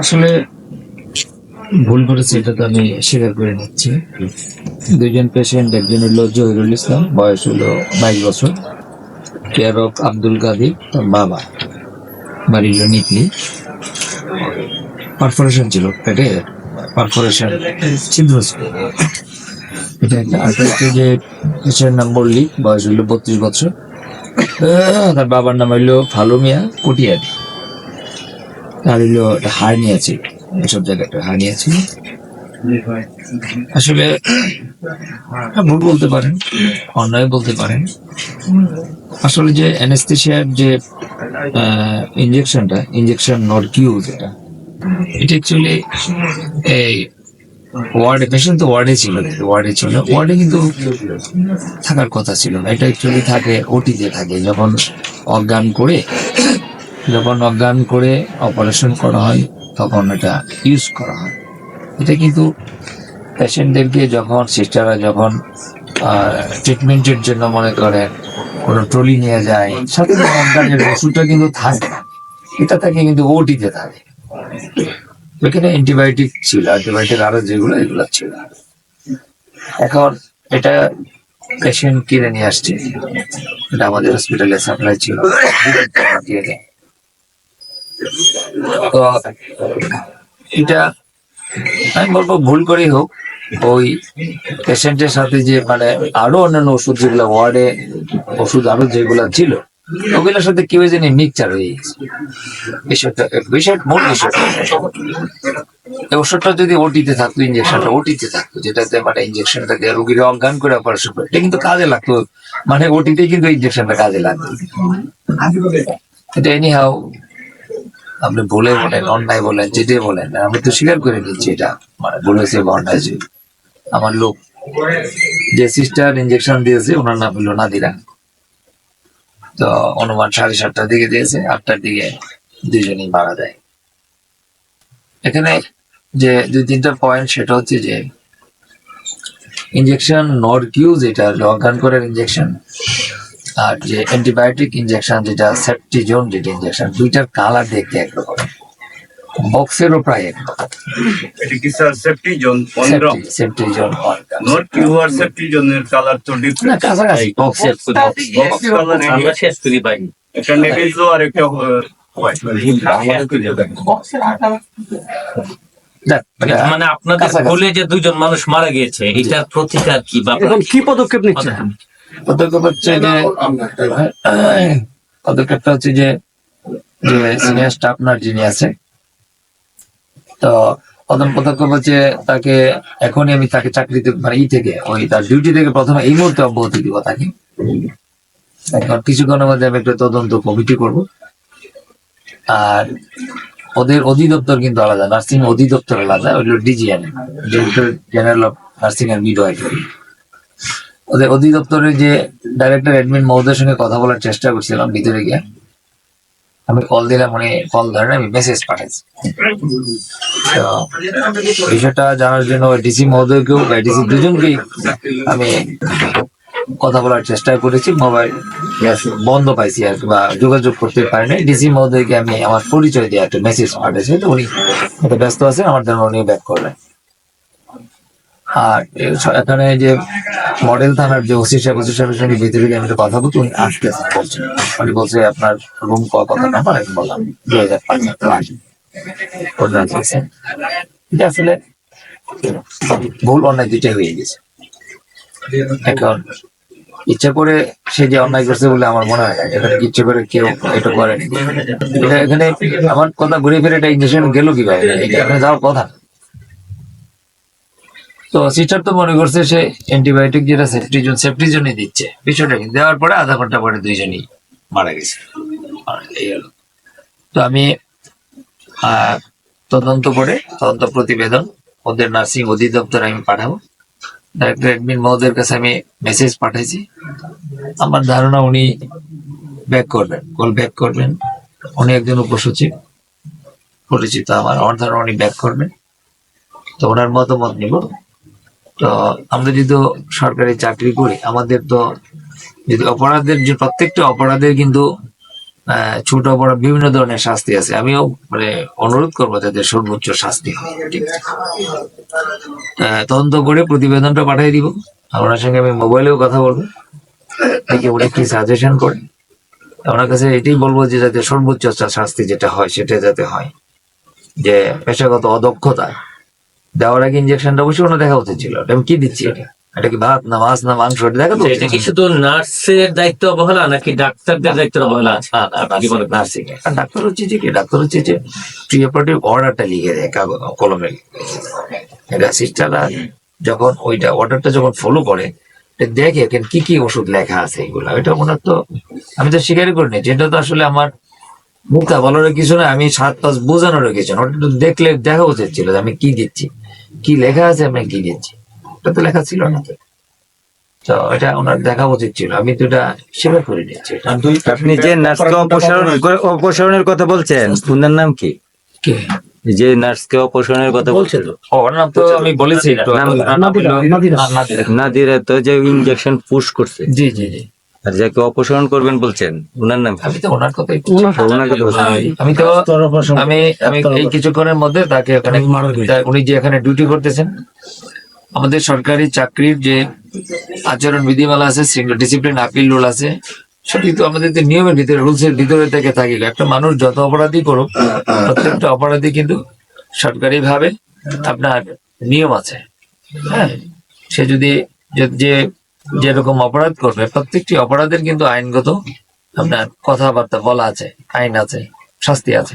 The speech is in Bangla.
আসলে ভুল করেছে, এটা তো আমি স্বীকার করে নিচ্ছি। দুইজন পেশেন্ট একজন হলো জহিরুল ইসলাম, বয়স হলো বাইশ বছর। কেয়ার অফ আব্দুল কাদির তার বাবা। বাড়ি হলো নিকলি। পারফোরেশন ছিল পেটে পারফোরেশন ছিদ্র ছিল এটা একটা আরেকটা যে পেশেন্ট নাম মল্লিক, বয়স হলো বত্রিশ বছর। তার বাবার নাম হইল ফালু মিয়া তার হইল একটা হার্নিয়া ছিল এসব জায়গায় একটা হার্নিয়া ছিল আসলে ভুল বলতে পারেন, অন্যায় বলতে পারেন। আসলে যে অ্যানেস্থেশিয়ার যে ইঞ্জেকশনটা ইঞ্জেকশন নট কিউ যেটা, এটা অ্যাকচুয়ালি এই ওয়ার্ডে পেশেন্ট তো ওয়ার্ডে ছিল ওয়ার্ডে ছিল। ওয়ার্ডে কিন্তু থাকার কথা ছিল না। এটা অ্যাকচুয়ালি থাকে ওটিতে থাকে। যখন অজ্ঞান করে যখন অজ্ঞান করে অপারেশন করা হয়, তখন এটা ইউজ করা হয় এটা কিন্তু পেশেন্টদেরকে যখন সিস্টাররা যখন ট্রিটমেন্টের জন্য মনে করেন কোনো ট্রলি নিয়ে যায়, সাথে অজ্ঞানের ওষুধটা কিন্তু থাকে না। এটা থাকে কিন্তু ওটিতে থাকে এখানে অ্যান্টিবায়োটিক ছিল অ্যান্টিবায়োটিক আরও যেগুলো, এগুলো ছিল এখন এটা পেশেন্ট কিনে নিয়ে আসছে এটা আমাদের হসপিটালে সাপ্লাই ছিল। তো এটা আমি বলব ভুল করেই হোক ওই পেশেন্টের সাথে যে মানে আরও অন্যান্য ওষুধ যেগুলো ওয়ার্ডে ওষুধ আরও যেগুলো ছিল ওগুলোর সাথে কেউ জানি মিক্সচার হয়ে গেছে। বিষয়টা বিষয় মূল বিষয়। এই ওষুধটা যদি ওটিতে থাকতো ইঞ্জেকশনটা ওটিতে থাকতো যেটাতে মানে ইঞ্জেকশনটাকে রোগীর অজ্ঞান করে অপারেশন করে এটা কিন্তু কাজে লাগতো। মানে ওটিতে কিন্তু ইঞ্জেকশনটা কাজে লাগতো। এটা। এনি হাউ আপনি বলে বলেন, অন্যায় বলেন, যেটাই বলেন, আমি তো স্বীকার করে নিচ্ছি এটা মানে বলেছে বা অন্যায়। আমার লোক যে সিস্টার ইঞ্জেকশন দিয়েছে, ওনার নাম হলো নাদিরা তো অনুমান সাড়ে সাতটার দিকে দিয়েছে, আটটার দিকে দুজনেই মারা যায় এখানে যে দুই তিনটা পয়েন্ট সেটা হচ্ছে যে ইঞ্জেকশন নর কিউ যেটা হলো অজ্ঞান করার ইঞ্জেকশন আর যে অ্যান্টিবায়োটিক ইঞ্জেকশন যেটা সেপটিজোন যেটা ইনজেকশন দুইটার কালার দেখতে একরকম। বক্সেরও প্রায় একরকম। এটা কি স্যার নোট কালার তো না কাছাকাছি। বক্সের বক্স কালার আমরা শেষ করি ভাই। একটা নেভিজো আর একটা দেখ, এটা মানে আপনাদের। ভুলে যে দুজন মানুষ মারা গিয়েছে এটার প্রতিকার কি বা কি পদক্ষেপ নিচ্ছে পদক্ষেপ হচ্ছে যে পদক্ষেপটা হচ্ছে যে যে সিনিয়র স্টাফ নার্স যিনি আছে, তো প্রথম পদক্ষেপ হচ্ছে তাকে এখনই আমি তাকে চাকরিতে মানে ই থেকে, ওই তার ডিউটি থেকে প্রথমে এই মুহূর্তে অব্যাহতি দিব তাকে। এখন কিছুক্ষণের মধ্যে আমি একটা তদন্ত কমিটি করব। আর ওদের অধিদপ্তর কিন্তু আলাদা নার্সিং অধিদপ্তর আলাদা, ওইগুলো DGN director general of nursing and midwifery ওদের অধিদপ্তরের যে ডাইরেক্টর অ্যাডমিন মহোদয়ের সঙ্গে কথা বলার চেষ্টা করছিলাম ভিতরে গিয়ে। আমি কল দিলাম উনি কল ধরেন আমি মেসেজ পাঠাইছি। বিষয়টা জানার জন্য ডিসি মহোদয়কেও ডিসি দুজনকেই আমি কথা বলার চেষ্টা করেছি মোবাইল বন্ধ পাইছি আর কি, বা যোগাযোগ করতে পারিনি ডিসি মহোদয়কে আমি আমার পরিচয় দিয়ে একটা মেসেজ পাঠিয়েছি তো উনি ব্যস্ত আছেন আমার জন্য উনি ব্যাক করলেন। আর এখানে যে মডেল থানার যে ওসি সাহেব, ওসি সাহেবের সঙ্গে ভিতরে গিয়ে আমি একটা কথা বলছি, উনি আসতেছেন বলছেন উনি বলছে, আপনার রুম কত নাম্বার আমি বললাম, দুই হাজার পাঁচ এটা আসলে ভুল অন্যায় দুইটাই হয়ে গেছে। এখন ইচ্ছা করে সে যে অন্যায় করছে বলে আমার মনে হয় না। এখানে ইচ্ছে করে কেউ এটা করেনি এখানে আমার কথা ঘুরে ফিরে এটা ইঞ্জেকশন গেল কীভাবে? এটা এখানে যাওয়ার কথা না। তো সিস্টার তো মনে করছে সে অ্যান্টিবায়োটিক যেটা সেফটিজন সেফটিজনই দিচ্ছে। বিষয়টা কি? দেওয়ার পরে আধা ঘণ্টা পরে দুইজনই মারা গেছে। তো আমি তদন্ত করে, তদন্ত প্রতিবেদন ওদের নার্সিং অধিদপ্তরে আমি পাঠাবো। ডাইরেক্টর অ্যাডমিন মহোদয়ের কাছে আমি মেসেজ পাঠাইছি। আমার ধারণা উনি ব্যাক করবেন। কল ব্যাক করবেন। উনি একজন উপসচিব। পরিচিত আমার। আমার ধারণা উনি ব্যাক করবেন। তো ওনার মতামত নিব। তো আমরা যদি সরকারি চাকরি করি, আমাদের তো যদি অপরাধের যে প্রত্যেকটা অপরাধের কিন্তু ছোট বড় বিভিন্ন ধরনের শাস্তি আছে। আমিও মানে অনুরোধ করব যাতে সর্বোচ্চ শাস্তি হয়, ঠিক তদন্ত করে প্রতিবেদনটা পাঠিয়ে দিব। আপনার সঙ্গে আমি মোবাইলেও কথা বলব। দেখি উনি কি সাজেশন করে। আপনার কাছে এটাই বলব যে যাতে সর্বোচ্চ শাস্তি যেটা হয়, সেটা যাতে হয়। যে পেশাগত অদক্ষতা। দেওয়ার আগে ইঞ্জেকশনটা অবশ্যই ওনার দেখা উচিত ছিল। এটা আমি কি দিচ্ছি এটা? এটা কি ভাত না মাছ না মাংস? এটা দেখা তো এটা কি শুধু নার্সের দায়িত্ব অবহেলা নাকি ডাক্তারদের দায়িত্ব অবহেলা মনে? নার্সিং ডাক্তার হচ্ছে যে কি? ডাক্তার হচ্ছে যে প্রি অর্ডারটা লিখে দেয় কাগজ কলমে এটা সিস্টাররা যখন ওইটা অর্ডারটা যখন ফলো করে দেখে কি কি ওষুধ লেখা আছে এগুলা? এটা ওনার তো আমি তো স্বীকারই করিনি। যেটা তো আসলে আমার মুক্তা বলার কিছু না আমি সাত পাঁচ বোঝানোর কিছু না ওটা দেখলে দেখা উচিত ছিল যে আমি কি দিচ্ছি কি লেখা আছে আমি কি দিচ্ছি এটা তো লেখা ছিল না তো এটা ওনার দেখা উচিত ছিল আমি তো এটা স্বীকার করে নিচ্ছি আপনি যে নার্সকে অপসারণ অপসারণের কথা বলছেন ওনার নাম কি যে নার্সকে অপসারণের কথা বলছে বলছেন ও, নাম তো আমি বলেছি। নাদিরা তো যে ইনজেকশন পুশ করছে জি জি জি আর যাকে অপসারণ করবেন বলছেন ওনার নাম আমি তো ওনার কথাই আমি তো আমি আমি এই কিছুক্ষণের মধ্যে তাকে ওখানে উনি যে এখানে ডিউটি করতেছেন আমাদের সরকারি চাকরির যে আচরণ বিধিমালা আছে ডিসিপ্লিন আপিল রুল আছে সেটি তো আমাদের যে নিয়মের ভিতরে রুলস এর ভিতরে থেকে থাকে একটা মানুষ যত অপরাধী করুক প্রত্যেকটা অপরাধী কিন্তু সরকারি ভাবে আপনার নিয়ম আছে। হ্যাঁ? সে যদি যে যেরকম অপরাধ করবে, প্রত্যেকটি অপরাধের কিন্তু আইনগত আপনার কথাবার্তা বলা আছে, আইন আছে, শাস্তি আছে।